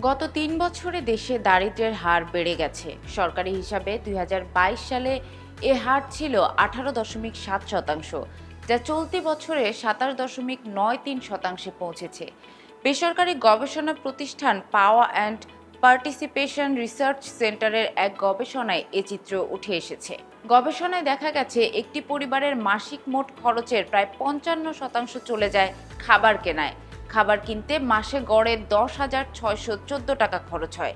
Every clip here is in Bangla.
গত তিন বছরে দেশে দারিদ্র্যের হার বেড়ে গেছে। সরকারি হিসাবে দুই হাজার বাইশ সালে এ হার ছিল আঠারো দশমিক সাত শতাংশ, যা চলতি বছরে সাতাশ দশমিক নয় তিন শতাংশে পৌঁছেছে। বেসরকারি গবেষণা প্রতিষ্ঠান পাওয়া অ্যান্ড পার্টিসিপেশন রিসার্চ সেন্টারের এক গবেষণায় এ চিত্র উঠে এসেছে। গবেষণায় দেখা গেছে, একটি পরিবারের মাসিক মোট খরচের প্রায় পঞ্চান্ন শতাংশ চলে যায় খাবার কেনায়। খাবার কিনতে মাসে গড়ে দশ হাজার ছয়শো চোদ্দ টাকা খরচ হয়।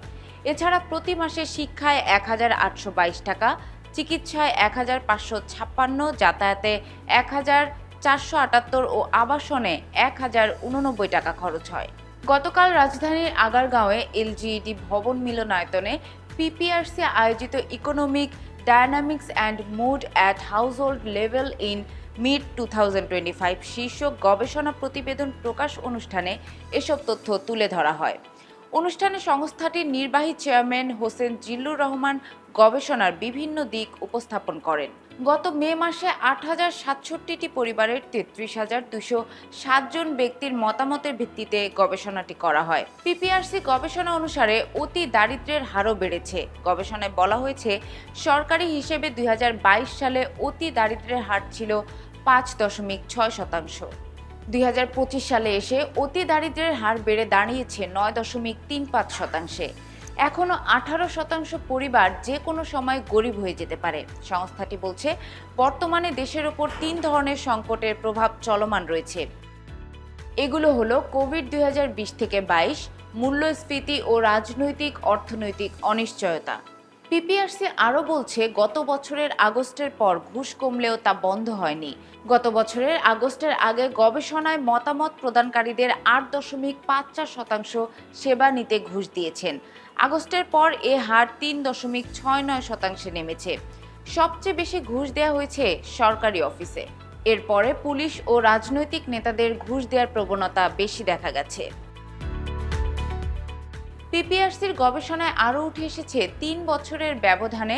এছাড়া প্রতি মাসে শিক্ষায় এক হাজার আটশো বাইশ টাকা, চিকিৎসায় এক হাজার পাঁচশো ছাপ্পান্ন, যাতায়াতে এক হাজার চারশো আটাত্তর ও আবাসনে এক হাজার উননব্বই টাকা খরচ হয়। গতকাল রাজধানীর আগারগাঁওয়ে এলজিইডি ভবন মিলনায়তনে পিপিআরসি আয়োজিত economic dynamics and mood at household level in mid two thousand twenty five শীর্ষক গবেষণা প্রতিবেদন প্রকাশ অনুষ্ঠানে এসব তথ্য তুলে ধরা হয়। অনুষ্ঠানে সংস্থাটির নির্বাহী চেয়ারম্যান হোসেন জিল্লুর রহমান গবেষণার বিভিন্ন দিক উপস্থাপন করেন। গত মে মাসে আট হাজার সাতষট্টিটি পরিবারের তেত্রিশ হাজার দুশো সাতজন ব্যক্তির মতামতের ভিত্তিতে গবেষণাটি করা হয়। পিপিআরসি গবেষণা অনুসারে অতি দারিদ্র্যের হারও বেড়েছে। গবেষণায় বলা হয়েছে, সরকারি হিসেবে দু হাজার বাইশ সালে অতি দারিদ্র্যের হার ছিল পাঁচ দশমিক ছয় শতাংশ। দুই হাজার পঁচিশ সালে এসে অতি দারিদ্র্যের হার বেড়ে দাঁড়িয়েছে নয় দশমিক তিন পাঁচ শতাংশে। এখনও আঠারো শতাংশ পরিবার যে কোনো সময় গরিব হয়ে যেতে পারে। সংস্থাটি বলছে, বর্তমানে দেশের ওপর তিন ধরনের সংকটের প্রভাব চলমান রয়েছে। এগুলো হলো কোভিড দুই হাজার বিশ থেকে বাইশ, মূল্যস্ফীতি ও রাজনৈতিক, অর্থনৈতিক অনিশ্চয়তা। পিপিআরসি আরও বলছে, গত বছরের আগস্টের পর ঘুষ কমলেও তা বন্ধ হয়নি। গত বছরের আগস্টের আগে গবেষণায় মতামত প্রদানকারীদের আট দশমিক পাঁচ চার শতাংশ সেবা নিতে ঘুষ দিয়েছেন। আগস্টের পর এ হার তিন দশমিক ছয় নয় শতাংশে নেমেছে। সবচেয়ে বেশি ঘুষ দেওয়া হয়েছে সরকারি অফিসে। এরপরে পুলিশ ও রাজনৈতিক নেতাদের ঘুষ দেওয়ার প্রবণতা বেশি দেখা গেছে। পিপিআরসির গবেষণায় আরও উঠে এসেছে, তিন বছরের ব্যবধানে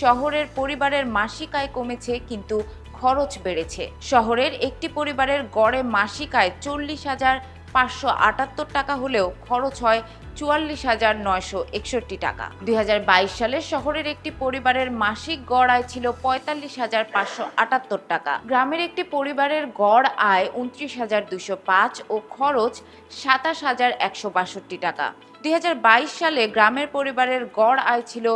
শহরের পরিবারের মাসিক আয় কমেছে কিন্তু খরচ বেড়েছে। শহরের একটি পরিবারের গড়ে মাসিক আয় চল্লিশ হাজার পাঁচশো আটাত্তর টাকা হলেও খরচ হয় চুয়াল্লিশ হাজার নয়শো একষট্টি টাকা। দু হাজার বাইশ সালে শহরের একটি পরিবারের মাসিক গড় আয় ছিল পঁয়তাল্লিশ হাজার পাঁচশো আটাত্তর টাকা। গ্রামের একটি পরিবারের গড় আয় উনত্রিশ হাজার দুশো পাঁচ ও খরচ সাতাশ হাজার একশো বাষট্টি টাকা। দুই হাজার বাইশ সালে গ্রামের পরিবারের গড় আয় ছিল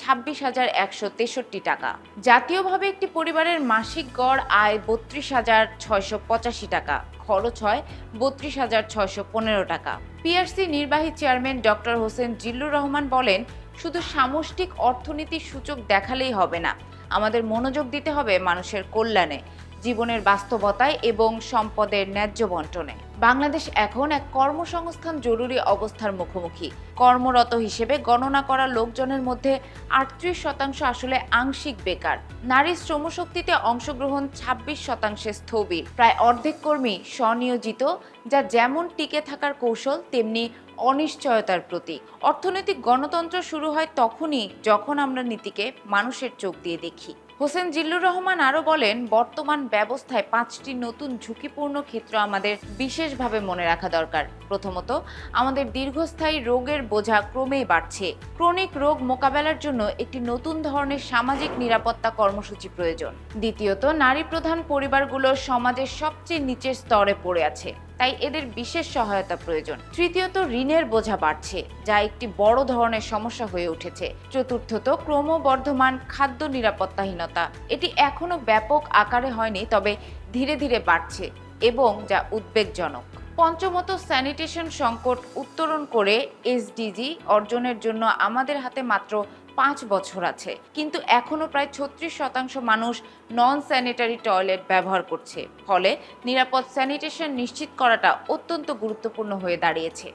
ছাব্বিশ হাজার একশো তেষট্টি টাকা। জাতীয়ভাবে একটি পরিবারের মাসিক গড় আয় বত্রিশ হাজার ছয়শো পঁচাশি টাকা। খরচ হয় বত্রিশ হাজার ছয়শো পনেরো টাকা। পিআরসি নির্বাহী চেয়ারম্যান ডক্টর হোসেন জিল্লুর রহমান বলেন, শুধু সামষ্টিক অর্থনীতির সূচক দেখালেই হবে না। আমাদের মনোযোগ দিতে হবে মানুষের কল্যাণে। জীবনের বাস্তবতায় এবং সম্পদের ন্যায্য বন্টনে। বাংলাদেশ এখন এক কর্মসংস্থান জরুরি অবস্থার মুখোমুখি। কর্মরত হিসেবে গণনা করা লোকজনের মধ্যে আটত্রিশ শতাংশ আসলে আংশিক বেকার। নারী শ্রমশক্তিতে অংশগ্রহণ ২৬ শতাংশে স্থবির। প্রায় অর্ধেক কর্মী স্বনিয়োজিত, যা যেমন টিকে থাকার কৌশল, তেমনি অনিশ্চয়তার প্রতীক। অর্থনৈতিক গণতন্ত্র শুরু হয় তখনই, যখন আমরা নীতিকে মানুষের চোখ দিয়ে দেখি। হোসেন জিল্লুর রহমান আরও বলেন, বর্তমান ব্যবস্থায় পাঁচটি নতুন ঝুঁকিপূর্ণ ক্ষেত্র আমাদের বিশেষভাবে মনে রাখা দরকার। প্রথমত, আমাদের দীর্ঘস্থায়ী রোগের বোঝা ক্রমেই বাড়ছে। ক্রনিক রোগ মোকাবেলার জন্য একটি নতুন ধরনের সামাজিক নিরাপত্তা কর্মসূচি প্রয়োজন। দ্বিতীয়ত, নারী প্রধান পরিবারগুলো সমাজের সবচেয়ে নিচের স্তরে পড়ে আছে। তাই এদের বিশেষ সহায়তা প্রয়োজন। তৃতীয়ত, ঋণের বোঝা বাড়ছে, যা একটি বড় ধরনের সমস্যা হয়ে উঠেছে। চতুর্থত, ক্রমবর্ধমান খাদ্য নিরাপত্তাহীনতা। এটি এখনও ব্যাপক আকারে হয়নি, তবে ধীরে ধীরে বাড়ছে এবং যা উদ্বেগজনক। পঞ্চমত স্যানিটেশন সংকট উত্তরণ করে এসডিজি অর্জনের জন্য আমাদের হাতে মাত্র পাঁচ বছর আছে। কিন্তু এখনও প্রায় ছত্রিশ শতাংশ মানুষ নন স্যানিটারি টয়লেট ব্যবহার করছে। ফলে নিরাপদ স্যানিটেশন নিশ্চিত করাটা অত্যন্ত গুরুত্বপূর্ণ হয়ে দাঁড়িয়েছে।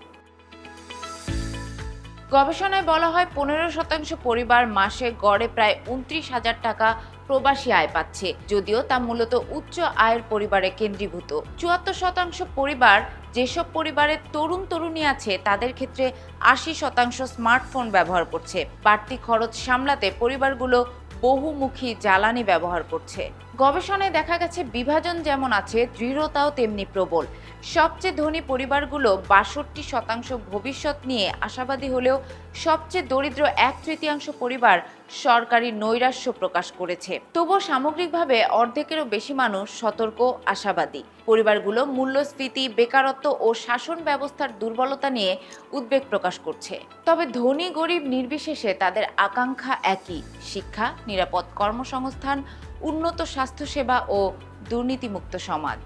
গবেষণায় বলা হয় পনেরো শতাংশ পরিবার মাসে গড়ে প্রায় উনত্রিশ হাজার টাকা প্রবাসী আয় পাচ্ছে, যদিও তা মূলত উচ্চ আয়ের পরিবারে কেন্দ্রীভূত। চুয়াত্তর শতাংশ পরিবার যেসব পরিবারের তরুণ তরুণী আছে, তাদের ক্ষেত্রে আশি শতাংশ স্মার্টফোন ব্যবহার করছে। বাড়তি খরচ সামলাতে পরিবারগুলো বহুমুখী জ্বালানি ব্যবহার করছে। গবেষণায় দেখা গেছে বিভাজন যেমন আছে, দৃঢ়তাও তেমনি প্রবল। সবচেয়ে ধনী পরিবারগুলো বাষট্টি শতাংশ ভবিষ্যৎ নিয়ে আশাবাদী হলেও সবচেয়ে দরিদ্র এক তৃতীয়াংশ পরিবার সরকারি নৈরাশ্য প্রকাশ করেছে। তবুও সামগ্রিকভাবে অর্ধেকেরও বেশি মানুষ সতর্ক, আশাবাদী। পরিবারগুলো মূল্যস্ফীতি, বেকারত্ব ও শাসন ব্যবস্থার দুর্বলতা নিয়ে উদ্বেগ প্রকাশ করছে। তবে ধনী, গরিব নির্বিশেষে তাদের আকাঙ্ক্ষা একই। শিক্ষা, নিরাপদ কর্মসংস্থান উন্নত স্বাস্থ্যসেবা ও দুর্নীতিমুক্ত সমাজ।